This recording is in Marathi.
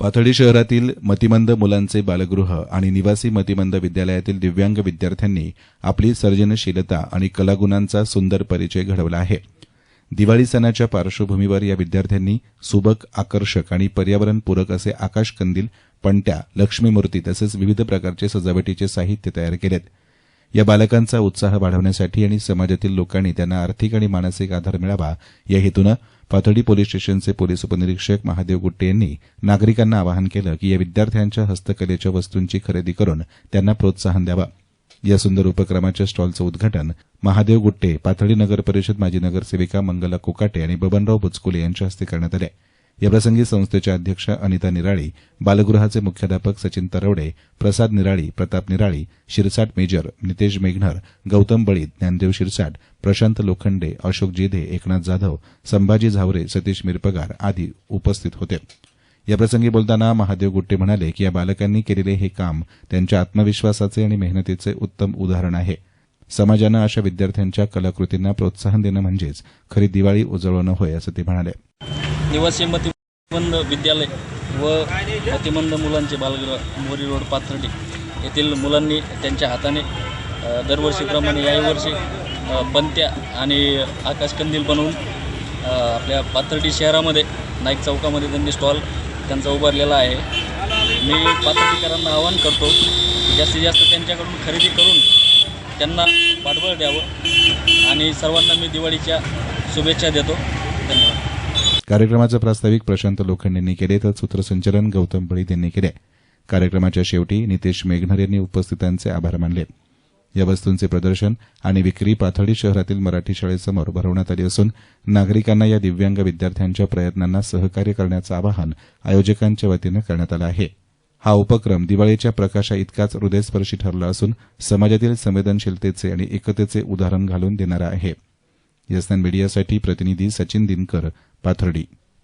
पाथर्डी शहरातील मतिमंद मुलांचे बालगृह आणि निवासी मतिमंद विद्यालयातील दिव्यांग विद्यार्थ्यांनी आपली सर्जनशीलता आणि कलागुणांचा सुंदर परिचय घडवला आहे. दिवाळी सणाच्या पार्श्वभूमीवर या विद्यार्थ्यांनी सुबक आकर्षक आणि पर्यावरणपूरक असे आकाशकंदील पणत्या लक्ष्मीमूर्ती तसेच विविध प्रकारचे सजावटीचे साहित्य तयार केलेत. या बालकांचा उत्साह वाढवण्यासाठी आणि समाजातील लोकांनी त्यांना आर्थिक आणि मानसिक आधार मिळावा या हेतूनं पाथर्डी पोलीस स्टेशनचे पोलीस उपनिरीक्षक महादेव गुट्टे यांनी नागरिकांना आवाहन केलं की या विद्यार्थ्यांच्या हस्तकलेच्या वस्तूंची खरेदी करून त्यांना प्रोत्साहन द्यावं. या सुंदर उपक्रमाच्या स्टॉलचं उद्घाटन महादेव गुट्टे पाथर्डी नगर परिषद माजी नगरसेविका मंगला कोकाटे आणि बबनराव बुचकुले यांच्या हस्ते करण्यात आले. याप्रसंगी संस्थेच्या अध्यक्ष अनिता निराळी बालगृहाचे मुख्याध्यापक सचिन तरवडे प्रसाद निराळी प्रताप निराळी शिरसाट मेजर नितेश मेघनर गौतम बळीत ज्ञानदेव शिरसाट प्रशांत लोखंडे अशोक जेधे एकनाथ जाधव संभाजी झावरे सतीश मिरपगार आदी उपस्थित होते. याप्रसंगी बोलताना महादेव गुट्टे म्हणाले की या बालकांनी केलेले हे काम त्यांच्या आत्मविश्वासाचे आणि मेहनतीचे उत्तम उदाहरण आहे. समाजानं अशा विद्यार्थ्यांच्या कलाकृतींना प्रोत्साहन देणं म्हणजेच खरी दिवाळी उजळवणं होय असं ते म्हणाले. निवासी मतिमंद विद्यालय व मतिमंद मुलांचे बालगृह मोरी रोड पाथर्डी येथील मुलांनी त्यांच्या हाताने दरवर्षीप्रमाणे याही वर्षी पंत्या आणि आकाशकंदील बनवून आपल्या पाथर्डी शहरामध्ये नाईक चौकामध्ये त्यांनी स्टॉल त्यांचा उभारलेला आहे. मी पाथर्डीकरांना आवाहन करतो जास्तीत जास्त त्यांच्याकडून खरेदी करून त्यांना पाठबळ द्यावं आणि सर्वांना मी दिवाळीच्या शुभेच्छा देतो. कार्यक्रमाचं प्रास्ताविक प्रशांत लोखंडेंनी केले तर सूत्रसंचलन गौतम बळी यांनी केले. कार्यक्रमाच्या शेवटी नितेश मेघनर यांनी उपस्थितांचे आभार मानले. या वस्तूंचे प्रदर्शन आणि विक्री पाथर्डी शहरातील मराठी शाळेसमोर भरवण्यात आली असून नागरिकांना या दिव्यांग विद्यार्थ्यांच्या प्रयत्नांना सहकार्य करण्याचं आवाहन आयोजकांच्या वतीनं करण्यात आलं आहे. हा उपक्रम दिवाळीच्या प्रकाशा इतकाच हृदयस्पर्शी ठरला असून समाजातील संवेदनशीलतेचे आणि एकतेचे उदाहरण घालून देणारा आहे. यस्तान मीडियासाठी प्रतिनिधी सचिन दिनकर पाथर्डी